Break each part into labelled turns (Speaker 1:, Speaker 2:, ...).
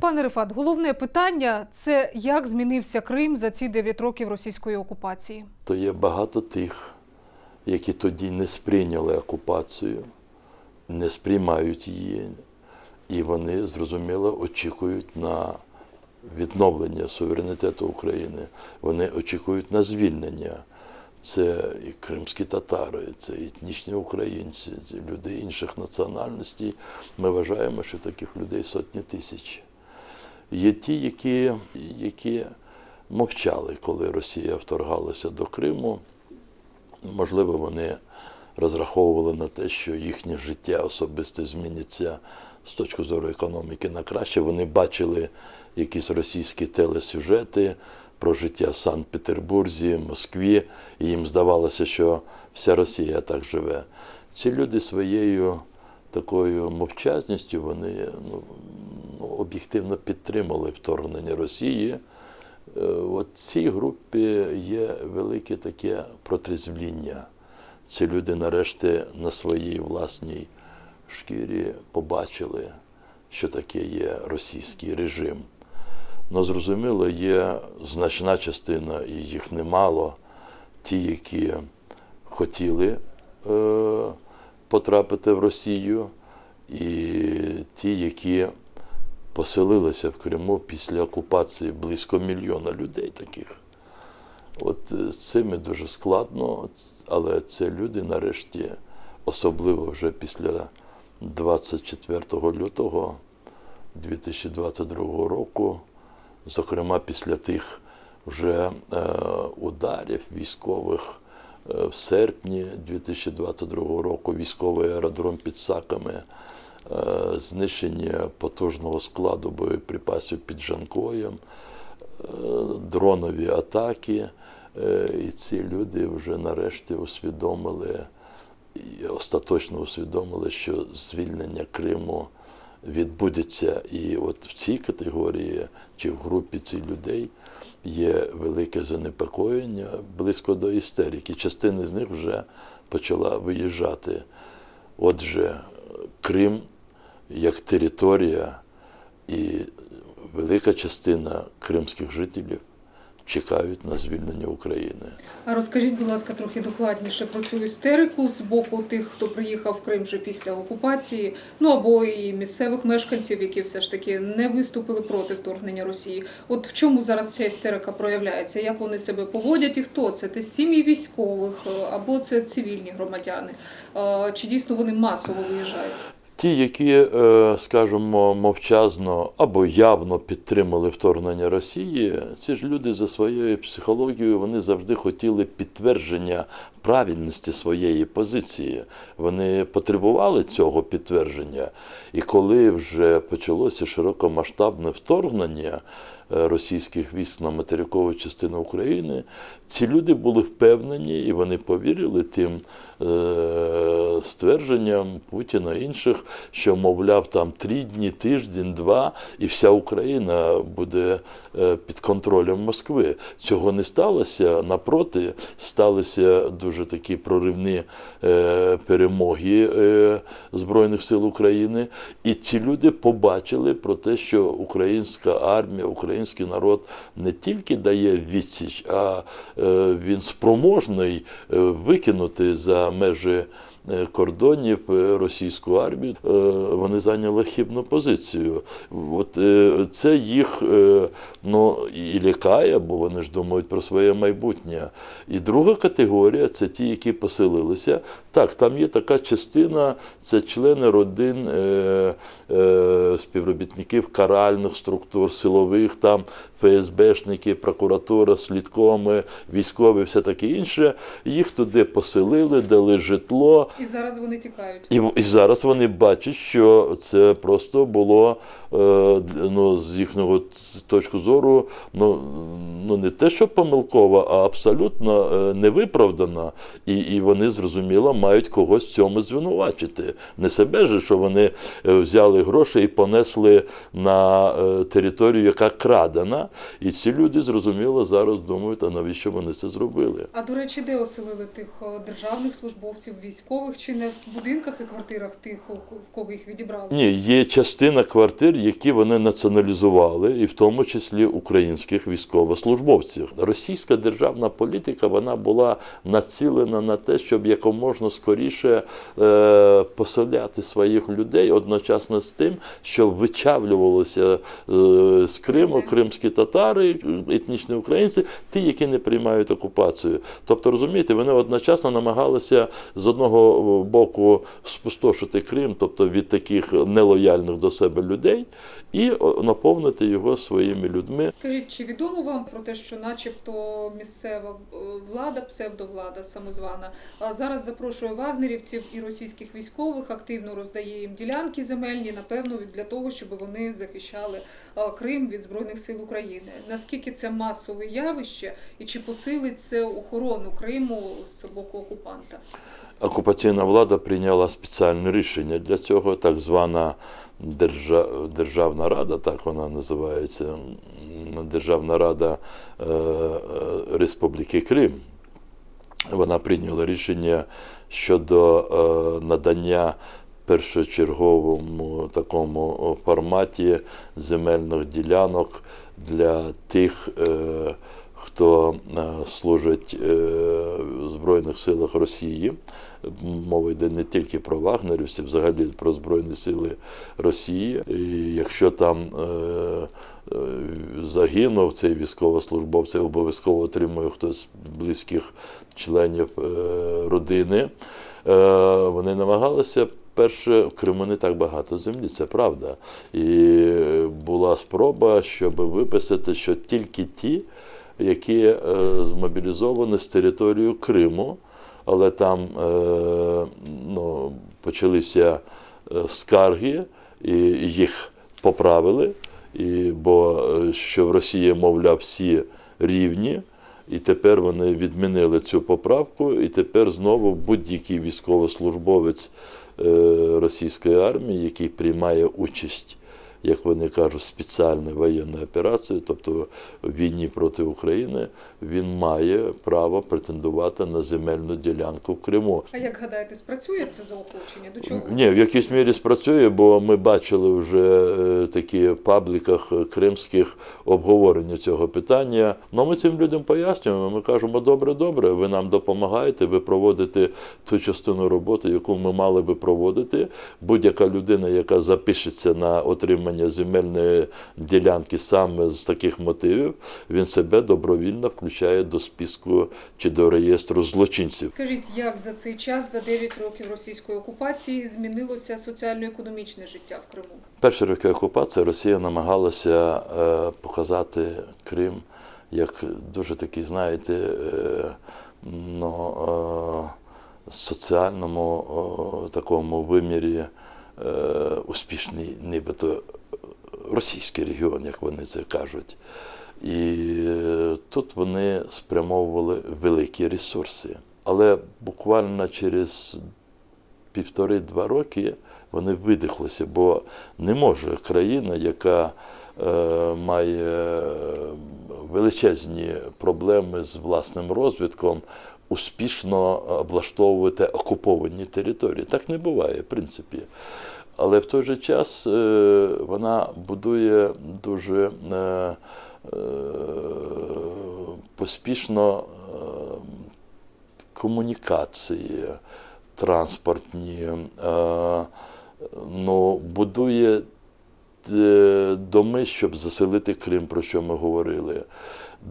Speaker 1: Пане Рифат, головне питання це як змінився Крим за ці 9 років російської окупації.
Speaker 2: то є багато тих, які тоді не сприйняли окупацію, не сприймають її, і вони зрозуміло очікують на відновлення суверенітету України. Вони очікують на звільнення. Це і кримські татари, це етнічні українці, це люди інших національностей. Ми вважаємо, що таких людей сотні тисяч. Є ті, які, які мовчали, коли Росія вторгалася до Криму. Можливо, вони розраховували на те, що їхнє життя особисте зміниться з точки зору економіки на краще. Вони бачили якісь російські телесюжети про життя в Санкт-Петербурзі, Москві, і їм здавалося, що вся Росія так живе. Ці люди своєю такою мовчазністю вони ну, ну, об'єктивно підтримали вторгнення Росії. Е, От цій групі є велике таке протрезвління. Ці люди нарешті на своїй власній шкірі побачили, що таке є російський режим. Ну, зрозуміло, є значна частина, і їх немало, ті, які хотіли е, потрапити в Росію, і ті, які поселилися в Криму після окупації близько мільйона людей таких. От е, з цими дуже складно, але це люди нарешті, особливо вже після 24 лютого 2022 року, зокрема після тих вже е, ударів військових в серпні 2022 року, військовий аеродром під Саками, е, знищення потужного складу боєприпасів під Жанкоєм, е, дронові атаки. Е, І ці люди вже нарешті усвідомили, остаточно усвідомили, що звільнення Криму відбудеться. І от в цій категорії чи в групі цих людей є велике занепокоєння близько до істерики. Частина з них вже почала виїжджати. Отже, Крим як територія і велика частина кримських жителів чекають на звільнення України.
Speaker 1: А розкажіть, будь ласка, трохи докладніше про цю істерику з боку тих, хто приїхав в Крим вже після окупації, ну або і місцевих мешканців, які все ж таки не виступили проти вторгнення Росії. От в чому зараз ця істерика проявляється? Як вони себе поводять і хто це? Це сім'ї військових е, або це цивільні громадяни? Е, Чи дійсно вони масово виїжджають?
Speaker 2: Ті, які, е, скажімо, мовчазно або явно підтримали вторгнення Росії, ці ж люди за своєю психологією вони завжди хотіли підтвердження правильності своєї позиції. Вони потребували цього підтвердження. І коли вже почалося широкомасштабне вторгнення російських військ на материкову частину України, ці люди були впевнені і вони повірили тим е, ствердженням Путіна і інших, що, мовляв, там три дні, тиждень, два, і вся Україна буде е, під контролем Москви. Цього не сталося. Напроти, сталися дуже такі проривні е, перемоги е, Збройних сил України. І ці люди побачили про те, що українська армія, український народ не тільки дає відсіч, а е, він спроможний е, викинути за межі кордонів е, російську армію. Е, Вони зайняли хибну позицію. От е, це їх е, ну, і лякає, бо вони ж думають про своє майбутнє. І друга категорія це ті, які поселилися. Так, там є така частина, це члени родин е, е, співробітників каральних структур, силових, там ФСБшники, прокуратура, слідкоми, військові, все таке інше. Їх туди поселили, дали житло.
Speaker 1: І зараз вони тікають.
Speaker 2: І, і зараз вони бачать, що це просто було е, ну, з їхнього т- точки зору, ну, ну не те, що помилково, а абсолютно е, невиправдано. І, і вони зрозуміло мають когось в цьому звинувачити. Не себе ж, що вони е, взяли гроші і понесли на е, територію, яка крадена. І ці люди зрозуміло зараз думають, а навіщо вони це зробили.
Speaker 1: А до речі, де оселили тих державних службовців, військових? Військових чи не в будинках і квартирах тих, в кого їх відібрали?
Speaker 2: Ні, є частина квартир, які вони націоналізували, і в тому числі українських військовослужбовців. Російська державна політика вона була націлена на те, щоб якомога скоріше е, поселяти своїх людей одночасно з тим, що вичавлювалося е, з Криму кримські татари, етнічні українці, ті, які не приймають окупацію. Тобто, розумієте, вони одночасно намагалися з одного боку спустошити Крим, тобто від таких нелояльних до себе людей, і наповнити його своїми людьми.
Speaker 1: Скажіть, чи відомо вам про те, що начебто місцева е, влада, псевдовлада самозвана, зараз запрошує вагнерівців і російських військових, активно роздає їм ділянки земельні, напевно, для того, щоб вони захищали е, Крим від Збройних сил України. Наскільки це масове явище і чи посилить це охорону Криму з боку окупанта?
Speaker 2: Окупаційна влада прийняла спеціальне рішення для цього, так звана держа- Державна рада, так вона називається, Державна рада е, е, Республіки Крим. Вона прийняла рішення щодо е, надання першочерговому такому форматі земельних ділянок для тих, е, хто е, служить е, в Збройних силах Росії. Мова йде не тільки про вагнерівців, взагалі про Збройні Сили Росії. І якщо там е, загинув цей військовослужбовець, обов'язково отримує хтось з близьких членів родини. Вони намагалися. Перше, в Криму не так багато землі, це правда. І була спроба, щоб виписати, що тільки ті, які е, змобілізовані з території Криму, але там е, ну, почалися е, скарги, і їх поправили, і, бо що в Росії, мовляв, всі рівні. І тепер вони відмінили цю поправку, і тепер знову будь-який військовослужбовець російської армії, який приймає участь, як вони кажуть, в спеціальній воєнній операції, тобто в війні проти України, він має право претендувати на земельну ділянку в Криму.
Speaker 1: А як гадаєте, спрацює це заохочення? До чого?
Speaker 2: Ні, в якійсь мірі спрацює, бо ми бачили вже е, такі в пабліках кримських обговорення цього питання. Ну ми цим людям пояснюємо. Ми кажемо, добре, добре, ви нам допомагаєте, ви проводите ту частину роботи, яку ми мали би проводити. Будь-яка людина, яка запишеться на отримання земельної ділянки саме з таких мотивів, він себе добровільно включає до списку чи до реєстру злочинців.
Speaker 1: Скажіть, як за цей час, за 9 років російської окупації, змінилося соціально-економічне життя в Криму?
Speaker 2: Перші роки окупації Росія намагалася е, показати Крим як дуже такий, знаєте, е, ну, е, соціальному такому вимірі успішний, нібито російський регіон, як вони це кажуть. І е, тут вони спрямовували великі ресурси. Але буквально через півтори-два роки вони видихлися, бо не може країна, яка е, має величезні проблеми з власним розвитком, успішно облаштовувати окуповані території. Так не буває, в принципі. Але в той же час е, вона будує дуже е, е, поспішно е, комунікації транспортні, е, ну, будує е, доми, щоб заселити Крим, про що ми говорили.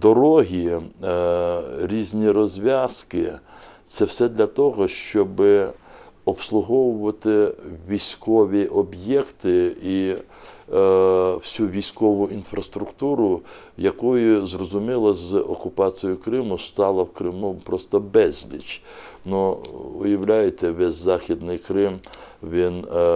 Speaker 2: Дороги, е, різні розв'язки це все для того, щоб обслуговувати військові об'єкти і е, всю військову інфраструктуру, якою, зрозуміло, з окупацією Криму стало в Криму просто безліч. Ну, уявляєте, весь Західний Крим він е,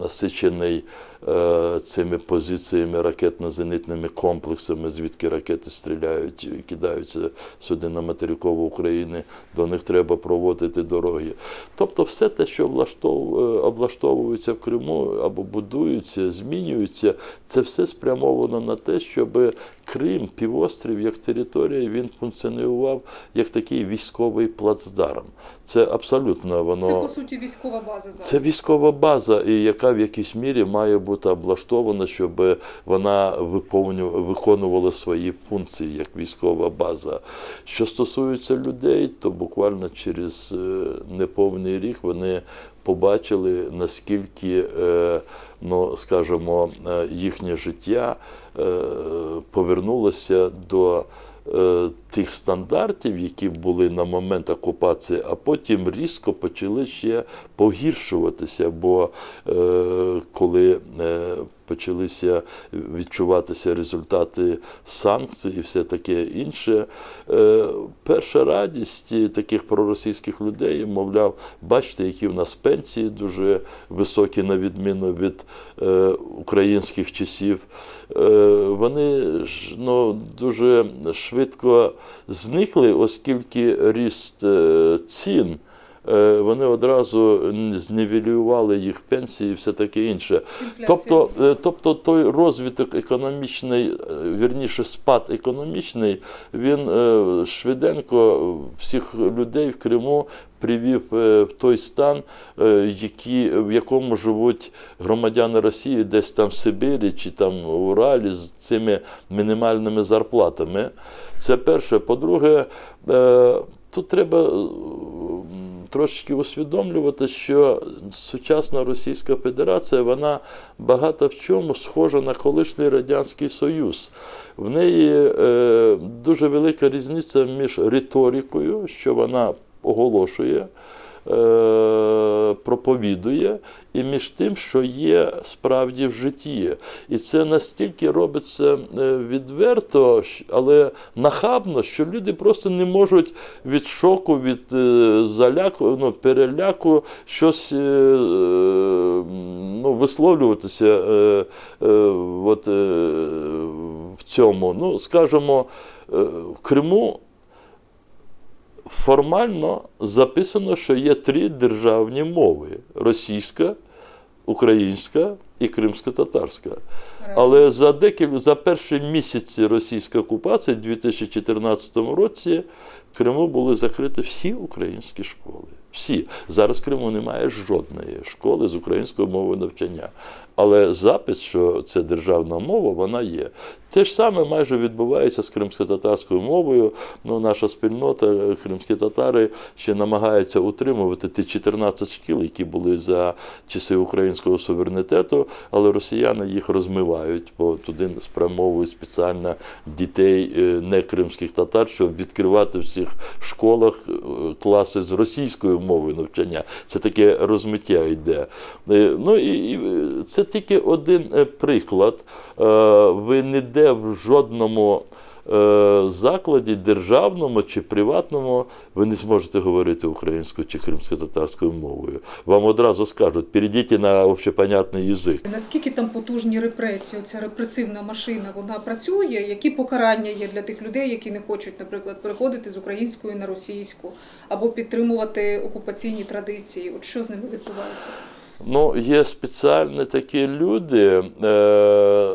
Speaker 2: насичений е, цими позиціями ракетно-зенитними комплексами, звідки ракети стріляють, кидаються сюди на материкову України, до них треба проводити дороги. Тобто все те, що е, облаштовується в Криму або будується, змінюється, це все спрямовано на те, щоб Крим, півострів як територія, він функціонував як такий військовий плацдарм. Це абсолютно воно.
Speaker 1: Це по суті військова база зараз.
Speaker 2: Це військова база, і яка в якійсь мірі має бути облаштована, щоб вона виконувала свої функції як військова база. Що стосується людей, то буквально через е, неповний рік вони побачили, наскільки, е, ну, скажімо, е, їхнє життя повернулося до тих стандартів, які були на момент окупації, а потім різко почали ще погіршуватися, бо е, коли е, почалися відчуватися результати санкцій і все таке інше, е, перша радість таких проросійських людей, мовляв, бачите, які в нас пенсії дуже високі, на відміну від е, українських часів. Е, вони ж ну, дуже швидко зникли, оскільки ріст цін. Е, Вони одразу зневелювали їх пенсії і все таке інше. Тобто, е, тобто той розвиток економічний, е, вірніше спад економічний, він швиденько всіх людей в Криму привів в той стан, які, в якому живуть громадяни Росії, десь там в Сибірі чи там в Уралі з цими мінімальними зарплатами. Це перше. По-друге, тут треба трошечки усвідомлювати, що сучасна Російська Федерація вона багато в чому схожа на колишній Радянський Союз. В неї е, дуже велика різниця між риторикою, що вона оголошує. Е, Проповідує і між тим, що є справді в житті. І це настільки робиться е, відверто, але нахабно, що люди просто не можуть від шоку, від е, заляку, ну, переляку щось ну, висловлюватися от, в цьому. Ну, скажімо, в Криму формально записано, що є три державні мови: російська, українська і кримсько-татарська. Але за декілька за перші місяці російської окупації, у 2014 році, в Криму були закриті всі українські школи. Всі. Зараз в Криму немає жодної школи з українською мовою навчання. Але запис, що це державна мова, вона є. Те ж саме майже відбувається з кримсько-татарською мовою. Ну, наша спільнота, е, кримські татари, ще намагаються утримувати ті 14 шкіл, які були за часи українського суверенітету, але росіяни їх розмивають, бо туди спрямовують спеціально дітей е, не кримських татар, щоб відкривати в цих школах е, класи з російською мовою навчання. Це таке розмиття йде. Е, Ну і, е, це тільки один е, приклад. Ви ніде в жодному закладі, державному чи приватному, ви не зможете говорити українською чи кримсько-татарською мовою. Вам одразу скажуть, перейдіть на общепонятний язик.
Speaker 1: Наскільки там потужні репресії, ця репресивна машина, вона працює? Які покарання є для тих людей, які не хочуть, наприклад, переходити з української на російську або підтримувати окупаційні традиції? От що з ними відбувається?
Speaker 2: Ну, є спеціальні такі люди. Е, е,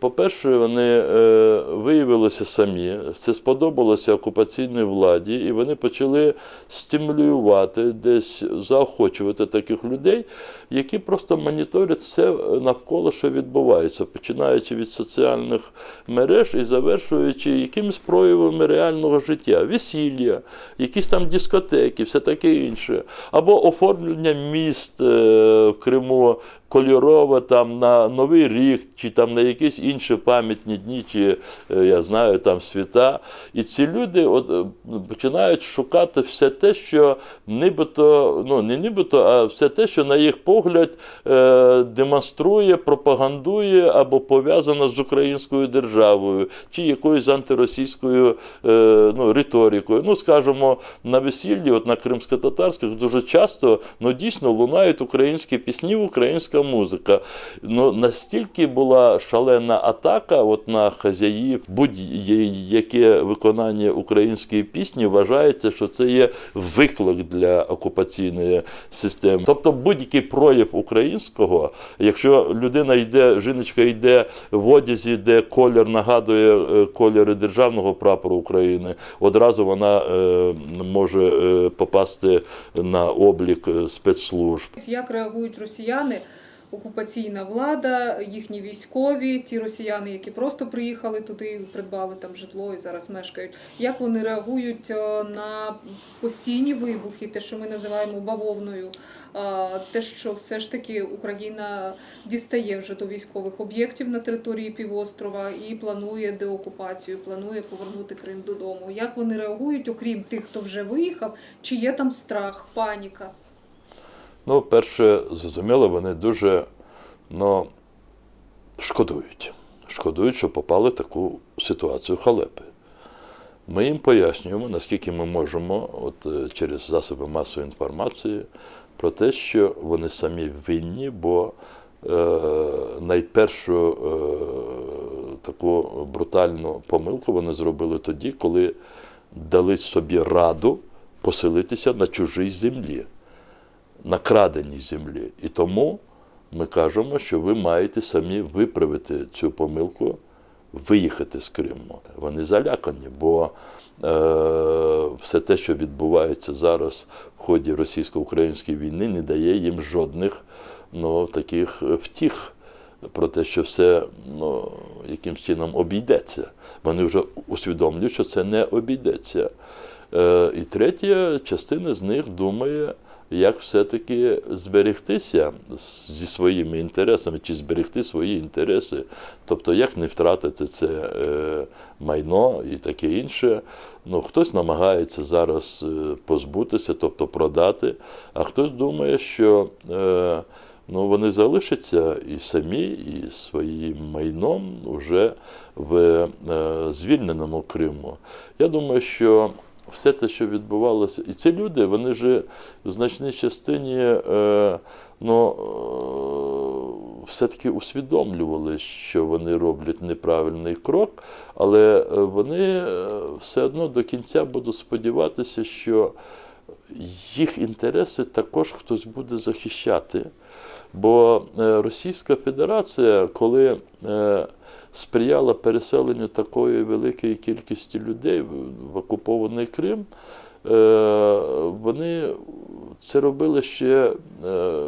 Speaker 2: По-перше, вони е, виявилися самі, це сподобалося окупаційній владі, і вони почали стимулювати, десь заохочувати таких людей, які просто моніторять все навколо, що відбувається, починаючи від соціальних мереж і завершуючи якимись проявами реального життя, весілля, якісь там дискотеки, все таке інше, або оформлення міст е, в Криму кольорове там на Новий рік, чи там на якісь інші пам'ятні дні, чи е, я знаю там свята. І ці люди от, е, починають шукати все те, що нібито, ну не нібито, а все те, що на їх погляд погляд, е, демонструє, пропагандує або пов'язана з українською державою чи якоюсь антиросійською е, ну, риторикою. Ну, скажімо, на весіллі, от на кримсько-татарських, дуже часто ну, дійсно лунають українські пісні, українська музика. Ну, настільки була шалена атака от на хазяїв, будь-яке виконання української пісні вважається, що це є виклик для окупаційної системи. Тобто будь-який прояв українського, якщо людина йде, жіночка йде в одязі, де колір нагадує е, кольори державного прапору України, одразу вона е, може е, попасти на облік спецслужб.
Speaker 1: Як реагують росіяни? Окупаційна влада, їхні військові, ті росіяни, які просто приїхали туди, придбали там житло і зараз мешкають. Як вони реагують е, на постійні вибухи, те, що ми називаємо бавовною, те, що все ж таки Україна дістає вже до військових об'єктів на території півострова і планує деокупацію, планує повернути Крим додому. Як вони реагують, окрім тих, хто вже виїхав, чи є там страх, паніка?
Speaker 2: Ну, перше, зрозуміло, вони дуже ну, шкодують. Шкодують, що попали в таку ситуацію халепи. Ми їм пояснюємо, наскільки ми можемо, от е, через засоби масової інформації, про те, що вони самі винні, бо е, найпершу е, таку брутальну помилку вони зробили тоді, коли дали собі раду поселитися на чужій землі на краденій землі. І тому ми кажемо, що ви маєте самі виправити цю помилку, виїхати з Криму. Вони залякані, бо е, все те, що відбувається зараз в ході російсько-української війни, не дає їм жодних ну, таких втіх. Про те, що все ну, якимсь чином обійдеться. Вони вже усвідомлюють, що це не обійдеться. Е, і третя частина з них думає, як все-таки зберегтися зі своїми інтересами, чи зберегти свої інтереси, тобто як не втратити це е, майно і таке інше. Ну, хтось намагається зараз е, позбутися, тобто продати, а хтось думає, що е, ну, вони залишаться і самі, і своїм майном вже в звільненому Криму. Я думаю, що все те, що відбувалося, і ці люди, вони ж в значній частині е, ну, е, все-таки усвідомлювали, що вони роблять неправильний крок, але е, вони е, все одно до кінця будуть сподіватися, що їх інтереси також хтось буде захищати. Бо е, Російська Федерація, коли е, сприяла переселенню такої великої кількості людей в окупований Крим, е, вони це робили ще е,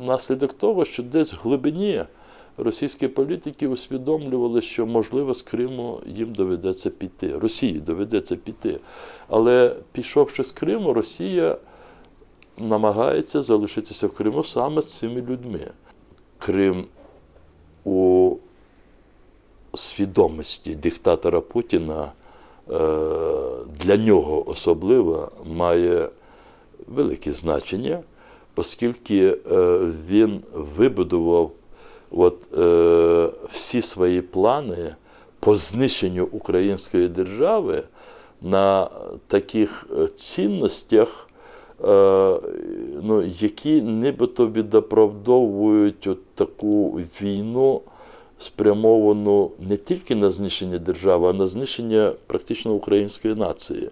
Speaker 2: внаслідок того, що десь в глибині російські політики усвідомлювали, що можливо з Криму їм доведеться піти, Росії доведеться піти. Але пішовши з Криму, Росія намагається залишитися в Криму саме з цими людьми. Крим у свідомості диктатора Путіна е, для нього особливо має велике значення, оскільки е, він вибудував от, е, всі свої плани по знищенню української держави на таких цінностях, ну, які нібито відоправдовують таку війну, спрямовану не тільки на знищення держави, а на знищення практично української нації.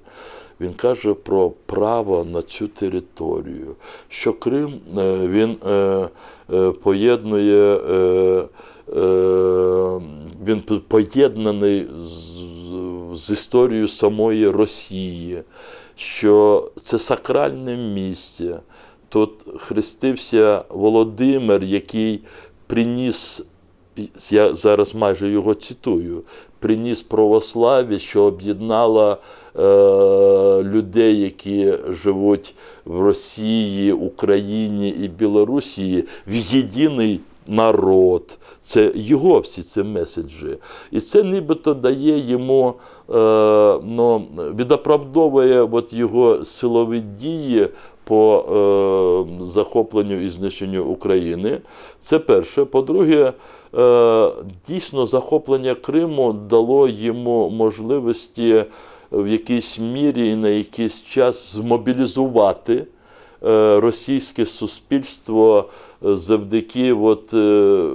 Speaker 2: Він каже про право на цю територію, що Крим е, він е, е, поєднує, він поєднаний з історією самої Росії, що це сакральне місце. Тут хрестився Володимир, який приніс я зараз майже його цитую, приніс православ'я, що об'єднала е, людей, які живуть в Росії, Україні і Білорусі в єдиний народ. Це його всі ці меседжі. І це нібито дає йому, е, ну, відоправдовує от його силові дії по е, захопленню і знищенню України. Це перше. По-друге, дійсно захоплення Криму дало йому можливості в якійсь мірі і на якийсь час змобілізувати е, російське суспільство е, завдяки от, е,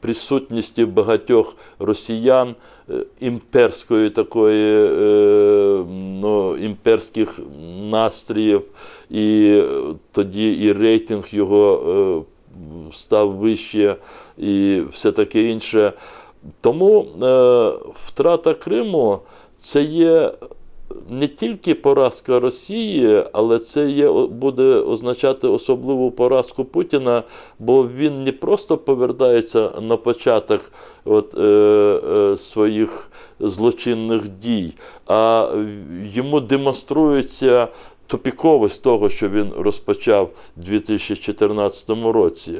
Speaker 2: присутності багатьох росіян е, імперської такої, е, ну, імперських настроїв, і е, тоді і рейтинг його е, став вище, і все таке інше. Тому е, втрата Криму це є не тільки поразка Росії, але це є, буде означати особливу поразку Путіна, бо він не просто повертається на початок от, е, е, своїх злочинних дій, а йому демонструється тупіковість того, що він розпочав у 2014 році.